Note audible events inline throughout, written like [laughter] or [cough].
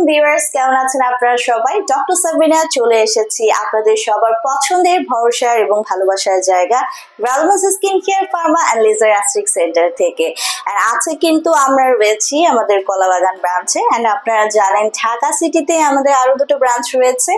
আলাইকুম ভিউয়ার্স কেমন আছেন আপনারা সবাই? ডক্টর সাবিনা চলে এসেছি আপনাদের সবার পছন্দের, ভরসার এবং ভালোবাসার জায়গা রালমাস skin care pharma and laser aesthetic centre থেকে। আর আছে কিন্তু আমরা রয়েছি আমাদের কলাবাগান ব্রাঞ্চে অ্যান্ড আপনারা জানেন, ঢাকা সিটিতে আমাদের আরও দুটো ব্রাঞ্চ রয়েছে।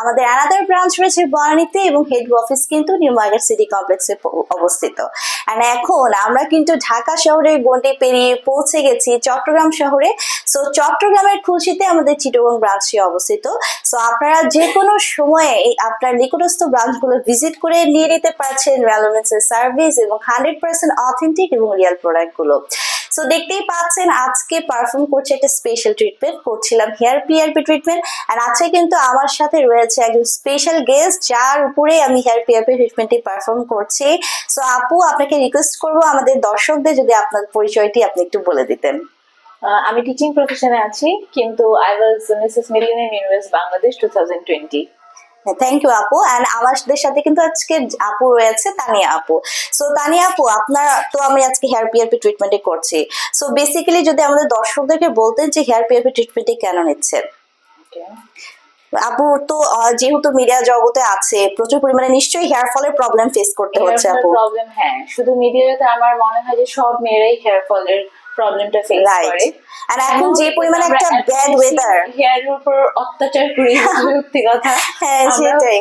আমাদের আনাদার ব্রাঞ্চ রয়েছে বনানীতে এবং হেড অফিস কিন্তু নিউ মার্কেট সিটি কমপ্লেক্সে অবস্থিত। অ্যান্ড এখন আমরা কিন্তু ঢাকা শহরের গন্ডি পেরিয়ে পৌঁছে গেছি চট্টগ্রাম শহরে। সো চট্টগ্রামের খুলশিতে আমাদের চিটগং ব্রাঞ্চটি অবস্থিত। সো আপনারা যে কোনো সময়ে আপনার নিকটস্থ ব্রাঞ্চগুলো ভিজিট করে নিয়ে নিতে পারছেন। রেলোভেন্সের সার্ভিস এবং হান্ড্রেড পার্সেন্ট অথেন্টিক এবং রিয়েল প্রোডাক্টগুলো সো দেখতেই পাচ্ছেন, আজকে পারফর্ম করছে একটা স্পেশাল ট্রিটমেন্ট করছিলাম হেয়ার পিআরপি ট্রিটমেন্ট আর আজকে কিন্তু আমার সাথে রয়েছে একজন স্পেশাল গেস্ট যার উপরে আমি হেয়ার পিআরপি ট্রিটমেন্টটি পারফর্ম করছি। সো আপু, আপনাকে রিকোয়েস্ট করব আমাদের দর্শকদের যদি আপনার পরিচয়টি আপনি একটু বলে দিতেন। আমি টিচিং প্রফেশনে আছি, কিন্তু I was Mrs millennium universe Bangladesh two thousand twenty thank you আপু। অ্যান্ড আমাদের সাথে কিন্তু আজকে আপু রয়েছে তানিয়া আপু। সো তানিয়া আপু আপনার তো আমি আজকে হেয়ার পিআরপি ট্রিটমেন্টে করছি। সো বেসিক্যালি যদি আমাদের দর্শকদেরকে বলতেন যে হেয়ার পিআরপি ট্রিটমেন্টে কেন নিচ্ছেন আপু তো যেহেতু মিডিয়া জগতে আছে প্রচুর পরিমাণে নিশ্চয়ই হেয়ার ফলের প্রবলেম ফেস করতে হচ্ছে আপু। প্রবলেম হ্যাঁ। শুধু মিডিয়াতে আমার মনে হয় যে সব মেয়েরাই হেয়ার ফলের প্রবলেমটা ফেস করে। আর এখন যে পরিমাণে একটা ব্যাড ওয়েদার হেয়ার উপর অত্যাচার করি [laughs] সত্যি কথা। হ্যাঁ সেটাই।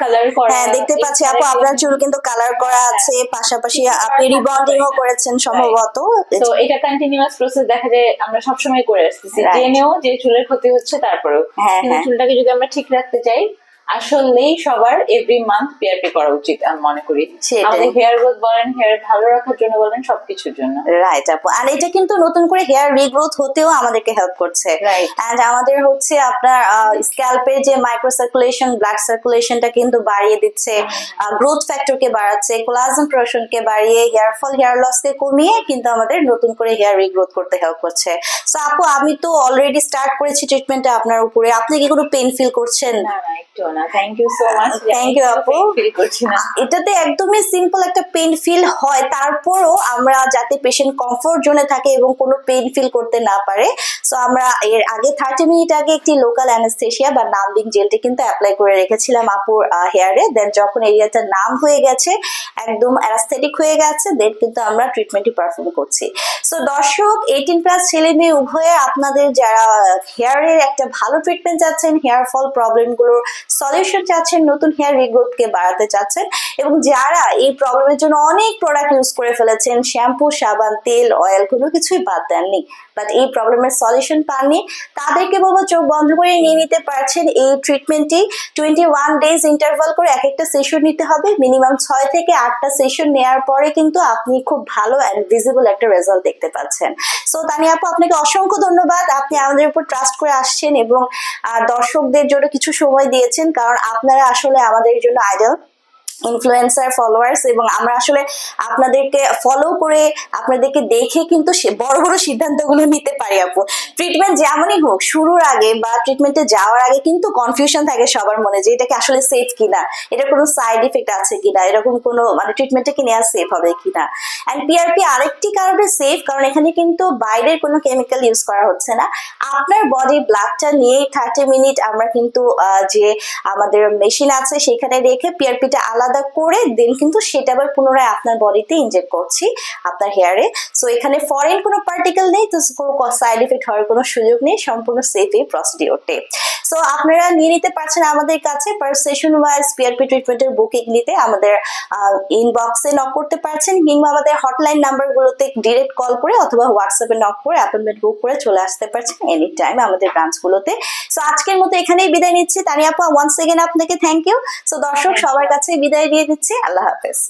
কালার করা হ্যাঁ দেখতে পাচ্ছি আপু আপনার চুল কিন্তু কালার করা আছে পাশাপাশি আপনি রিবন্ডিংও করেছেন সম্ভবত। তো এটা কন্টিনিউয়াস প্রসেস দেখা যায় আমরা সবসময় করে আসতেছি। জেনেও যে চুলের ক্ষতি হচ্ছে তারপরেও। হ্যাঁ, কিন্তু হ্যাঁ। চুলটাকে যদি আমরা ঠিক রাখতে চাই আসলেই সবার এভরি মান্থ পিআরপি করা উচিত আমি মনে করি। আমাদের হেয়ার গ্রোথ বলেন হেয়ার ভালো রাখার জন্য বলেন সবকিছুর জন্য। রাইট আপু। আর এটা কিন্তু নতুন করে হেয়ার রিগ্রোথ হতেও আমাদেরকে হেল্প করছে. এন্ড আমাদের হচ্ছে আপনার স্ক্যাল্পের যে মাইক্রো সার্কুলেশন ব্লাড সার্কুলেশনটা কিন্তু বাড়িয়ে দিচ্ছে গ্রোথ ফ্যাক্টরকে বাড়াচ্ছে কোলাজেন প্রোডাকশনকে বাড়িয়ে হেয়ার ফল হেয়ার লসকে কমিয়ে কিন্তু আমাদের নতুন করে হেয়ার রিগ্রোথ করতে হেল্প করছে। সো আপু আমি তো অলরেডি স্টার্ট করেছি ট্রিটমেন্টটা আপনার উপরে। আপনি কি কোনো পেন ফিল করছেন? না না একটু না। Thank you so much Thank you, আপু। ফিল করছি না এটাতে একদমই সিম্পল একটা পেন ফিল হয়। তারপরও আমরা যাতে পেশেন্ট কমফোর্ট জোনে থাকে এবং কোনো পেন ফিল করতে না পারে সো আমরা এর আগে থার্টি মিনিট আগে একটি লোকাল অ্যানেস্থেশিয়া বা নামবিং জেলটি কিন্তু অ্যাপ্লাই করে রেখেছিলাম আপুর হেয়ারে দেন যখন এরিয়াটা নাম হয়ে গেছে একদম অ্যানাস্থেটিক হয়ে গেছে দেন কিন্তু আমরা ট্রিটমেন্টটি পারফর্ম করছি। সো দর্শক এইটিন প্লাস ছেলে মেয়ে উভয়ে আপনাদের যারা হেয়ারের একটা ভালো ট্রিটমেন্ট চাচ্ছেন হেয়ার ফল প্রবলেমগুলোর সলিউশন চাচ্ছেন, নতুন হেয়ার রিগ্রোথকে বাড়াতে চাচ্ছেন, এবং যারা এই প্রবলেমের জন্য অনেক প্রোডাক্ট ইউজ করে ফেলেছেন শ্যাম্পু সাবান, তেল অয়েল কোনো কিছুই বাদ দেননি বাট এই প্রবলেমের সলিউশন পাননি, তাদেরকে বলব চোখ বন্ধ করে নিয়ে নিতে পারছেন এই ট্রিটমেন্টটি টোয়েন্টি ওয়ান ডেজ ইন্টারভাল করে এক একটা সেশন নিতে হবে মিনিমাম ছয় থেকে আটটা সেশন নেওয়ার পরে কিন্তু আপনি খুব ভালো অ্যান্ড ভিজিবল একটা রেজাল্ট দেখতে পাচ্ছেন। সো তানি আপু, আপনাকে অসংখ্য ধন্যবাদ। আপনি আমাদের উপর ট্রাস্ট করে আসছেন এবং দর্শকদের জন্য কিছু সময় দিয়েছেন, কারণ আপনারা আসলে আমাদের জন্য আইডল ইনফ্লুয়েন্সার ফলোয়ার্স এবং আমরা আসলে আপনাদেরকে ফলো করে আপনাদেরকে দেখে কিন্তু বড় বড় সিদ্ধান্তগুলো নিতে পারি আপু। ট্রিটমেন্ট যেমনই হোক, শুরুর আগে বা ট্রিটমেন্টে যাওয়ার আগে কিন্তু কনফিউশন থাকে সবার মনে যে এটা কি আসলে সেফ কিনা, এটা কোনো সাইড ইফেক্ট আছে কিনা, এরকম কোনো মানে ট্রিটমেন্টটা কি নেওয়া সেফ হবে কিনা। অ্যান্ড পিআরপি আরেকটি কারণে সেফ কারণ এখানে কিন্তু বাইরের কোনো কেমিক্যাল ইউজ করা হচ্ছে না। আপনার বডি ব্লাডটা নিয়েই থার্টি মিনিট আমরা কিন্তু যে আমাদের মেশিন আছে সেখানে রেখে পিআরপিটা আলাদা করে দেন কিন্তু সেটা আবার পুনরায় আপনার বডিতে ইনজেক্ট করছি আপনার হেয়ারে সো এখানে ফরেন কোনো পার্টিকেল নেই, তো সাইড এফেক্ট হওয়ার কোনো সুযোগ নেই, সম্পূর্ণ সেফ এই প্রসিডিওরটি সো আপনারা নিয়ে নিতে পারছেন আমাদের কাছে পার সেশন ওয়াইজ পিআরপি ট্রিটমেন্টের বুকিং নিতে আমাদের ইনবক্সে নক করতে পারছেন কিংবা আমাদের হটলাইন নাম্বারগুলোতে ডিরেক্ট কল করে অথবা হোয়াটসঅ্যাপে নক করে অ্যাপয়েন্টমেন্ট বুক করে চলে আসতে পারছেন এনি টাইম আমাদের ব্রাঞ্চগুলোতে সো আজকের মতো এখানেই বিদায় নিচ্ছি। তানিয়াপা ওয়ান্স এগেন আপনাকে থ্যাংক ইউ সো দর্শক সবার কাছে বিদায় দিয়ে দিচ্ছি আল্লাহ হাফেজ।